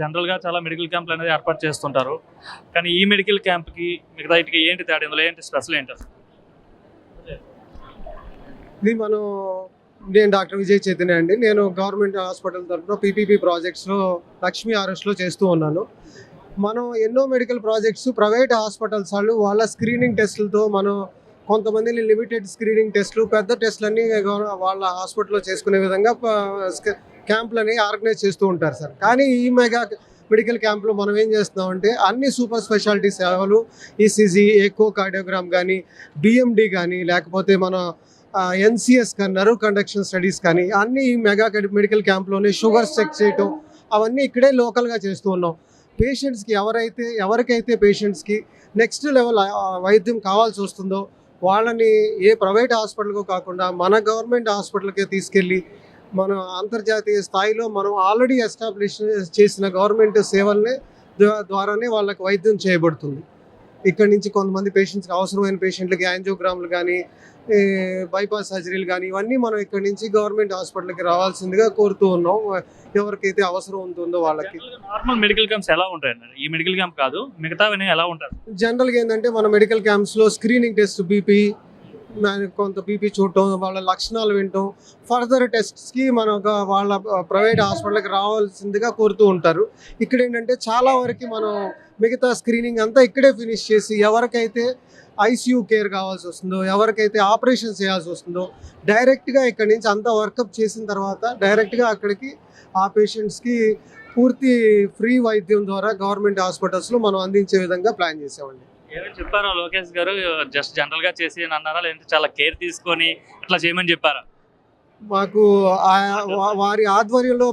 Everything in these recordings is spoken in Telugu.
జనరల్గా చాలా మెడికల్ క్యాంపులు అనేది ఏర్పాటు చేస్తుంటారు. కానీ ఈ మెడికల్ క్యాంప్కి మిగతా ఇటుకి ఏంటి తేడా? ఇందులో ఏంటి స్పెషల్ ఏంటి అసలు? ఇది మనం నేను డాక్టర్ విజయ్ చైతన్య అండి. నేను గవర్నమెంట్ హాస్పిటల్ తరఫున పీపీపీ ప్రాజెక్ట్స్లో లక్ష్మీ ఆర్ఎస్లో చేస్తూ ఉన్నాను. మనం ఎన్నో మెడికల్ ప్రాజెక్ట్స్ ప్రైవేట్ హాస్పిటల్స్ వాళ్ళు వాళ్ళ స్క్రీనింగ్ టెస్టులతో మనం కొంతమందిని లిమిటెడ్ స్క్రీనింగ్ టెస్టులు పెద్ద టెస్టులన్నీ వాళ్ళ హాస్పిటల్లో చేసుకునే విధంగా క్యాంపులని ఆర్గనైజ్ చేస్తూ ఉంటారు సార్. కానీ ఈ మెగా మెడికల్ క్యాంప్లో మనం ఏం చేస్తున్నామంటే అన్ని సూపర్ స్పెషాలిటీ సేవలు ఈసీజీ ఎకో కార్డియోగ్రామ్ కానీ బిఎండి కానీ లేకపోతే మన ఎన్సిఎస్ కానీ నర్వ్ కండక్షన్ స్టడీస్ కానీ అన్ని ఈ మెగా మెడికల్ క్యాంప్లోనే షుగర్స్ చెక్ చేయటం అవన్నీ ఇక్కడే లోకల్గా చేస్తూ ఉన్నాం. పేషెంట్స్కి ఎవరైతే ఎవరికైతే పేషెంట్స్కి నెక్స్ట్ లెవెల్ వైద్యం కావాల్సి వస్తుందో వాళ్ళని ఏ ప్రైవేట్ హాస్పిటల్కో కాకుండా మన గవర్నమెంట్ హాస్పిటల్కే తీసుకెళ్ళి మన అంతర్జాతీయ స్థాయిలో మనం ఆల్రెడీ ఎస్టాబ్లిష్ చేసిన గవర్నమెంట్ సేవల్ని ద్వా- ద్వారానే వాళ్ళకి వైద్యం చేయబడుతుంది. ఇక్కడి నుంచి కొంతమంది పేషెంట్స్కి అవసరమైన పేషెంట్లకి యాంజియోగ్రామ్లు కానీ బైపాస్ సర్జరీలు కానీ ఇవన్నీ మనం ఇక్కడి నుంచి గవర్నమెంట్ హాస్పిటల్కి రావాల్సిందిగా కోరుతూ ఉన్నాం. ఎవరికైతే అవసరం ఉంటుందో వాళ్ళకి. నార్మల్ మెడికల్ క్యాంప్స్ ఎలా ఉంటాయండి? ఈ మెడికల్ క్యాంప్ కాదు మిగతావన్నీ ఎలా ఉంటారు? జనరల్గా ఏంటంటే మన మెడికల్ క్యాంప్స్లో స్క్రీనింగ్ టెస్ట్ బీపీ కొంత బీపీ చూడటం వాళ్ళ లక్షణాలు వినటం ఫర్దర్ టెస్ట్స్కి మన ఒక వాళ్ళ ప్రైవేట్ హాస్పిటల్కి రావాల్సిందిగా కోరుతూ ఉంటారు. ఇక్కడ ఏంటంటే చాలా వరకు మనం మిగతా స్క్రీనింగ్ అంతా ఇక్కడే ఫినిష్ చేసి ఎవరికైతే ఐసీయూ కేర్ కావాల్సి వస్తుందో ఎవరికైతే ఆపరేషన్ చేయాల్సి వస్తుందో డైరెక్ట్గా ఇక్కడి నుంచి అంతా వర్కప్ చేసిన తర్వాత డైరెక్ట్గా అక్కడికి ఆ పేషెంట్స్కి పూర్తి ఫ్రీ వైద్యం ద్వారా గవర్నమెంట్ హాస్పిటల్స్లో మనం అందించే విధంగా ప్లాన్ చేసామండి. ఏమని చెప్పారా లోకేష్ గారు? జస్ట్ జనరల్గా చేసి అని అన్నారా? లేదంటే చాలా కేర్ తీసుకొని అట్లా చేయమని చెప్పారా? మాకు వారి ఆధ్వర్యంలో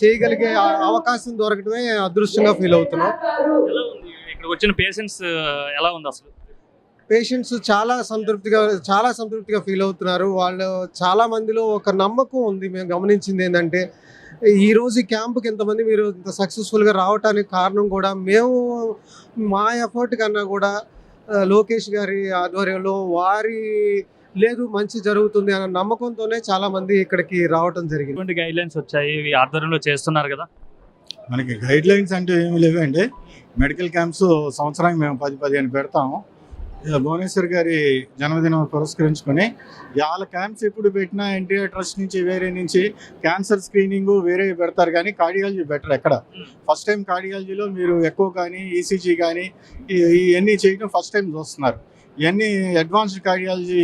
చేయగలిగే అవకాశం దొరకడమే అదృష్టంగా ఫీల్ అవుతున్నాం. ఎలా ఉంది? ఇక్కడికి వచ్చిన పేషెంట్స్ ఎలా ఉంది అసలు? పేషెంట్స్ చాలా సంతృప్తిగా చాలా సంతృప్తిగా ఫీల్ అవుతున్నారు. వాళ్ళు చాలా మందిలో ఒక నమ్మకం ఉంది. మేము గమనించింది ఏంటంటే ఈ రోజు ఈ క్యాంప్కి ఎంతమంది మీరు ఇంత సక్సెస్ఫుల్గా రావడానికి కారణం కూడా మేము మా ఎఫర్ట్ కన్నా కూడా లోకేష్ గారి ఆధ్వర్యంలో వారి లేదు మంచి జరుగుతుంది అన్న నమ్మకంతోనే చాలా మంది ఇక్కడికి రావటం జరిగింది. ఎటువంటి గైడ్ లైన్స్ వచ్చాయి? ఇవి ఆధ్వర్యంలో చేస్తున్నారు కదా? మనకి గైడ్ లైన్స్ అంటే ఏమి లేవండి. మెడికల్ క్యాంప్స్ సంవత్సరానికి మేము పది పదిహేను పెడతాము. భువనేశ్వర్ గారి జన్మదినం పురస్కరించుకొని వాళ్ళ క్యాంప్స్ ఎప్పుడు పెట్టినా ఎన్టీఆర్ ట్రస్ట్ నుంచి వేరే నుంచి క్యాన్సర్ స్క్రీనింగ్ వేరే పెడతారు కానీ కార్డియాలజీ బెటర్ ఎక్కడ? ఫస్ట్ టైం కార్డియాలజీలో మీరు ఎక్కువ కానీ ఈసీజీ కానీ ఇవన్నీ చేయడం ఫస్ట్ టైం చూస్తున్నారు. ఇవన్నీ అడ్వాన్స్డ్ కార్డియాలజీ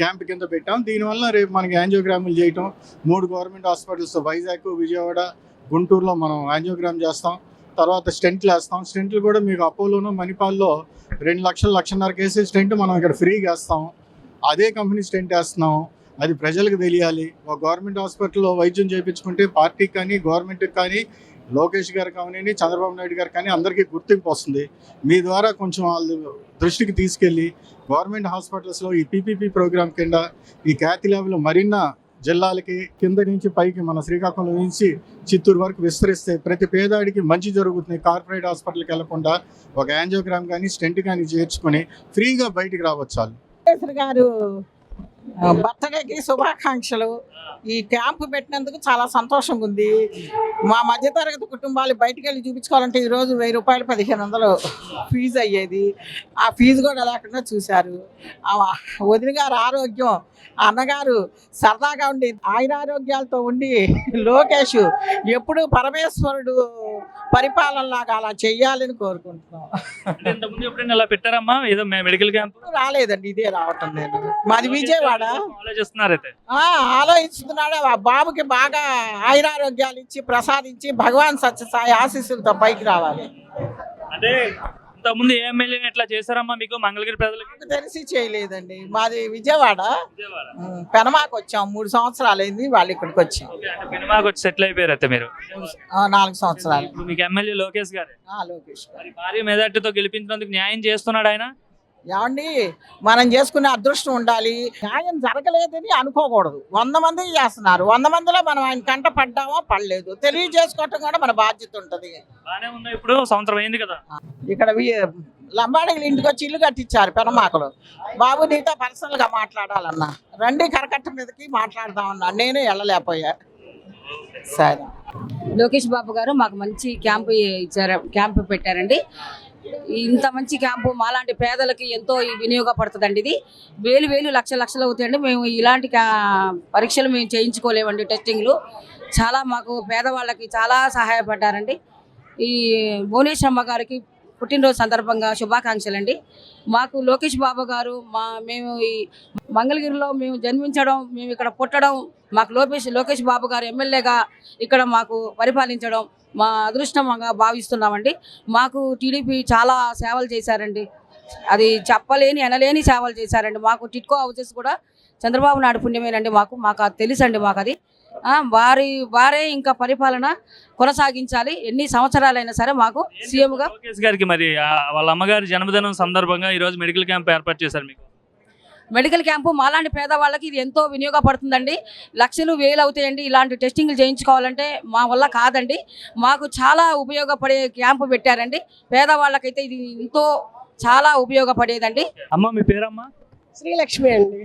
క్యాంప్ కింద పెట్టాం. దీనివల్ల రేపు మనకి యాంజియోగ్రాములు చేయటం మూడు గవర్నమెంట్ హాస్పిటల్స్ వైజాగ్ విజయవాడ గుంటూరులో మనం యాంజియోగ్రామ్ చేస్తాం. తర్వాత స్టెంట్లు వేస్తాం. స్టెంట్లు కూడా మీకు అపోలోను మణిపాల్లో రెండు లక్షలు లక్షన్నర కేసీ స్టెంట్ మనం ఇక్కడ ఫ్రీగా వేస్తాం. అదే కంపెనీ స్టెంట్ వేస్తున్నాం. అది ప్రజలకు తెలియాలి. ఒక గవర్నమెంట్ హాస్పిటల్లో వైద్యం చేయించుకుంటే పార్టీకి కానీ గవర్నమెంట్కి కానీ లోకేష్ గారు కానీ చంద్రబాబు నాయుడు గారు కానీ అందరికీ గుర్తింపు వస్తుంది. మీ ద్వారా కొంచెం వాళ్ళు దృష్టికి తీసుకెళ్ళి గవర్నమెంట్ హాస్పిటల్స్లో ఈ పీపీపీ ప్రోగ్రామ్ కింద ఈ క్యాతి ల్యాబ్లో మరిన్న జిల్లాలకి కింద నుంచి పైకి మన శ్రీకాకుళం నుంచి చిత్తూరు వరకు విస్తరిస్తే ప్రతి పేదాడికి మంచి జరుగుతుంది. కార్పొరేట్ హాస్పిటల్కి వెళ్ళకుండా ఒక యాంజియోగ్రామ్ కానీ స్టెంట్ కానీ చేర్చుకొని ఫ్రీగా బయటికి రావచ్చు గారు బర్త్డేకి శుభాకాంక్షలు. ఈ క్యాంపు పెట్టినందుకు చాలా సంతోషంగా ఉంది. మా మధ్యతరగతి కుటుంబాలు బయటికి వెళ్ళి చూపించుకోవాలంటే ఈరోజు వెయ్యి రూపాయలు పదిహేను వందలు ఫీజు అయ్యేది. ఆ ఫీజు కూడా లేకుండా చూశారు. ఆ వదిన గారు ఆరోగ్యం. అన్నగారు సరదాగా ఉండి ఆయురారోగ్యాలతో ఉండి లోకేష్ ఎప్పుడు పరమేశ్వరుడు పరిపాలనలాగా అలా చెయ్యాలని కోరుకుంటున్నాం. పెట్టారమ్మా? ఏదో మెడికల్ క్యాంప్? రాలేదండి ఇదే రావటం నేను మాది విజయవాడ. ఆలోచిస్తున్నారు అయితే ఆ ఆలోచిస్తున్నాడు. ఆ బాబుకి బాగా ఆయురారోగ్యాలు ఇచ్చి ప్రసాదించి భగవాన్ సత్యసాయి ఆశీస్సులతో పైకి రావాలి. అంటే ఇంతకుముందు ఏ ఎమ్మెల్యేని ఎట్లా చేశారమ్మా మీకు మంగళగిరి ప్రజలకి? తెలిసి చేయలేదండి. మాది విజయవాడ. పెనమాకు వచ్చాం. మూడు సంవత్సరాలు అయింది వాళ్ళు ఇక్కడికి వచ్చాం. సినిమాకి వచ్చి సెటిల్ అయిపోయారు అయితే మీరు నాలుగు సంవత్సరాలు. మీకు ఎమ్మెల్యే లోకేష్ గారు? లోకేష్ భారీ మెజార్టీతో గెలిపించినందుకు న్యాయం చేస్తున్నాడు ఆయన? ఏమండి? మనం చేసుకునే అదృష్టం ఉండాలి. న్యాయం జరగలేదని అనుకోకూడదు. వంద మంది చేస్తున్నారు. వంద మందిలో మనం ఆయన కంట పడ్డామో పడలేదు. తెలియజేసుకోవటం కూడా మన బాధ్యత ఉంటుంది. ఇప్పుడు సంవత్సరం అయింది కదా. ఇక్కడ లంబాడీలు ఇంటికి వచ్చి ఇల్లు కట్టించారు పెనమాకలు. బాబు నీతో పర్సనల్గా మాట్లాడాలన్నా. రండి కరకట్ట మీదకి మాట్లాడదామన్నా. నేనే వెళ్ళలేకపోయా. సరే. లోకేష్ బాబు గారు మాకు మంచి క్యాంపు ఇచ్చారు. క్యాంపు పెట్టారండి. ఇంత మంచి క్యాంపు మాలాంటి పేదలకి ఎంతో వినియోగపడుతుందండి ఇది. వేలు వేలు లక్ష లక్షలు అవుతాయండి. మేము ఇలాంటి పరీక్షలు మేము చేయించుకోలేమండి టెస్టింగ్లు. చాలా మాకు పేదవాళ్ళకి చాలా సహాయపడ్డారండి. ఈ భువనేశ్వరమ్మ గారికి పుట్టినరోజు సందర్భంగా శుభాకాంక్షలు అండి మాకు లోకేష్ బాబు గారు మా మేము ఈ మంగళగిరిలో మేము జన్మించడం మేము ఇక్కడ పుట్టడం మాకు లోకేష్ లోకేష్ బాబు గారు ఎమ్మెల్యేగా ఇక్కడ మాకు పరిపాలించడం మా అదృష్టంగా భావిస్తున్నామండి. మాకు టీడీపీ చాలా సేవలు చేశారండి. అది చెప్పలేని అనలేని సేవలు చేశారండి. మాకు టిట్కో హౌసెస్ కూడా చంద్రబాబు నాయుడు పుణ్యమేనండి మాకు. మాకు అది తెలుసండి మాకు అది. వారి వారే ఇంకా పరిపాలన కొనసాగించాలి. ఎన్ని సంవత్సరాలైనా సరే మాకు సీఎంగా గారికి మరి వాళ్ళ అమ్మగారి జన్మదినం సందర్భంగా ఈ రోజు మెడికల్ క్యాంప్ ఏర్పాటు చేశారు మీకు. మెడికల్ క్యాంపు మాలాంటి పేదవాళ్ళకి ఇది ఎంతో వినియోగపడుతుందండి. లక్షలు వేలు అవుతాయండి ఇలాంటి టెస్టింగ్లు చేయించుకోవాలంటే మా వల్ల కాదండి. మాకు చాలా ఉపయోగపడే క్యాంపు పెట్టారండి. పేదవాళ్ళకైతే ఇది ఎంతో చాలా ఉపయోగపడేదండి. అమ్మ మీ పేరమ్మా? శ్రీలక్ష్మి అండి.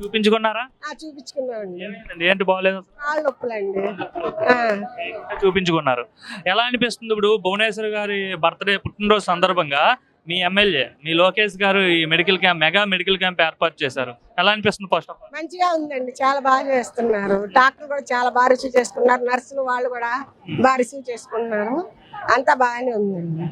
చూపించుకున్నారా? చూపించుకున్నామండి? ఏంటి బాగలేదు? నొప్పులండి. చూపించుకున్నారు. ఎలా అనిపిస్తుంది ఇప్పుడు భువనేశ్వర్ గారి బర్త్డే పుట్టినరోజు సందర్భంగా మీ ఎమ్మెల్యే మీ లోకేష్ గారు ఈ medical camp mega medical camp ఏర్పాటు చేశారు. ఎలా అనిపిస్తుంది ఫస్ట్ ఆఫ్ ఆల్ మంచిగా ఉందండి చాలా బాగా చేస్తున్నారు. డాక్టర్ కూడా చాలా బాగా రిసీవ్ చేసుకున్నారు నర్సులు వాళ్ళు కూడా బాగా రిసీవ్ చేసుకున్నారు అంతా బాగానే ఉందండి.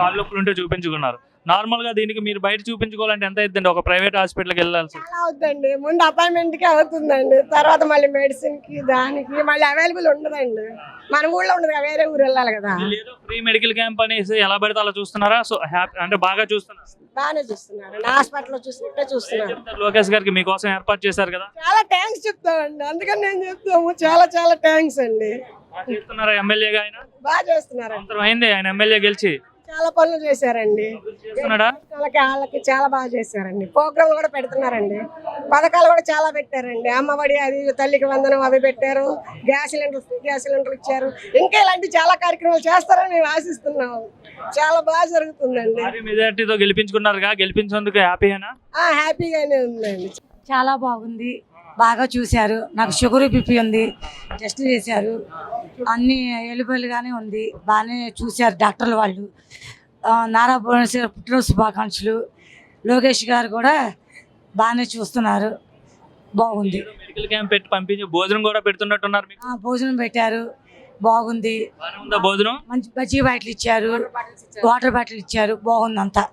కాళ్ళు నొప్పులు ఉంటే చూపించుకున్నారు. నార్మల్గా దీనికి మీరు బయట చూపించుకోవాలంటే ఎంత అవుతుందండి ఒక ప్రైవేట్ హాస్పిటల్కి వెళ్ళాల్సి చాలా అవుతుందండి ముందు అపాయింట్మెంట్కి అవుతుందండి. తర్వాత మళ్ళీ మెడిసిన్కి దానికి మళ్ళీ అవైలబుల్ ఉండదండి. మన ఊళ్ళో ఉండదు కదా, వేరే ఊరు వెళ్ళాలి కదా. ఏదో ఫ్రీ మెడికల్ క్యాంప్ అనేసి ఎలా పడితే అలా చూస్తున్నారా? సో హ్యాపీ అంటే బాగా చూస్తున్నారు. బాగానే చూస్తున్నారు. హాస్పిటల్లో చూసినట్టే ఏం చూస్తున్నారు. చెప్తారు లోకేష్ గారికి? మీకోసం ఏర్పాటు చేశారు కదా? చాలా థ్యాంక్స్ చెప్తామండి. అందుకని నేను చెప్తాము. చాలా చాలా థ్యాంక్స్ అండి. బాగా చేస్తున్నారా ఎమ్మెల్యేగా ఆయన? బాగా చేస్తున్నారండి. సంవత్సరం అయింది. ఆయన ఎమ్మెల్యే గెలిచి చాలా పనులు చేశారండి. వాళ్ళకి వాళ్ళకి చాలా బాగా చేశారండి. ప్రోగ్రాంలు కూడా పెడుతున్నారండి. పథకాలు కూడా చాలా పెట్టారండి. అమ్మఒడి అది తల్లికి వందనం అవి పెట్టారు. Gas cylinder free gas cylinder ఇచ్చారు. ఇంకా ఇలాంటి చాలా కార్యక్రమాలు చేస్తారని మేము ఆశిస్తున్నాము చాలా బాగా జరుగుతుందండి. మెజార్టీతో గెలిపించుకున్నారుగా? గెలిపించేందుకు హ్యాపీగానే ఉందండి. చాలా బాగుంది. బాగా చూశారు. నాకు షుగర్ బీపీ ఉంది టెస్ట్ చేశారు. అన్ని ఎలుబెలుగానే ఉంది. బాగానే చూశారు డాక్టర్లు వాళ్ళు. నారా భువనేశ్వర్ పుట్టినరోజు శుభాకాంక్షలు. లోకేష్ గారు కూడా బాగానే చూస్తున్నారు. బాగుంది. మెడికల్ క్యాంప్ పెట్టి పంపించి భోజనం కూడా పెడుతున్నట్టున్నారు భోజనం పెట్టారు. బాగుంది. భోజనం? మంచి బజ్జీ బాటిల్ ఇచ్చారు. వాటర్ బాటిల్ ఇచ్చారు. బాగుంది అంతా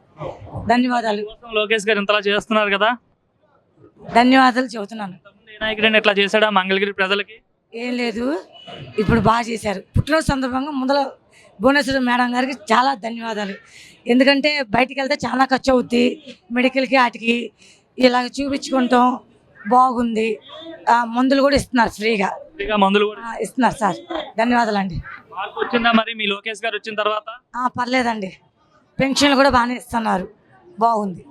ధన్యవాదాలు. లోకేష్ గారు ఇంతలా చేస్తున్నారు కదా? ధన్యవాదాలు చెబుతున్నాను. ఇంతకుముందు ఏ నాయకుడైనా ఇట్లా చేశాడా మంగళగిరి ప్రజలకి? ఏం లేదు. ఇప్పుడు బాగా చేశారు. పుట్టినరోజు సందర్భంగా ముందర భువనేశ్వర మేడం గారికి చాలా ధన్యవాదాలు. ఎందుకంటే బయటికి వెళ్తే చాలా ఖర్చు అవుద్ది. మెడికల్కి వాటికి ఇలాగ చూపించుకుంటాం. బాగుంది. మందులు కూడా ఇస్తున్నారు ఫ్రీగా. మందులు ఇస్తున్నారు సార్. ధన్యవాదాలు అండి వచ్చిందా మరి? మీ లోకేష్ గారు వచ్చిన తర్వాత? పర్లేదండి. పెన్షన్లు కూడా బాగానే ఇస్తున్నారు. బాగుంది.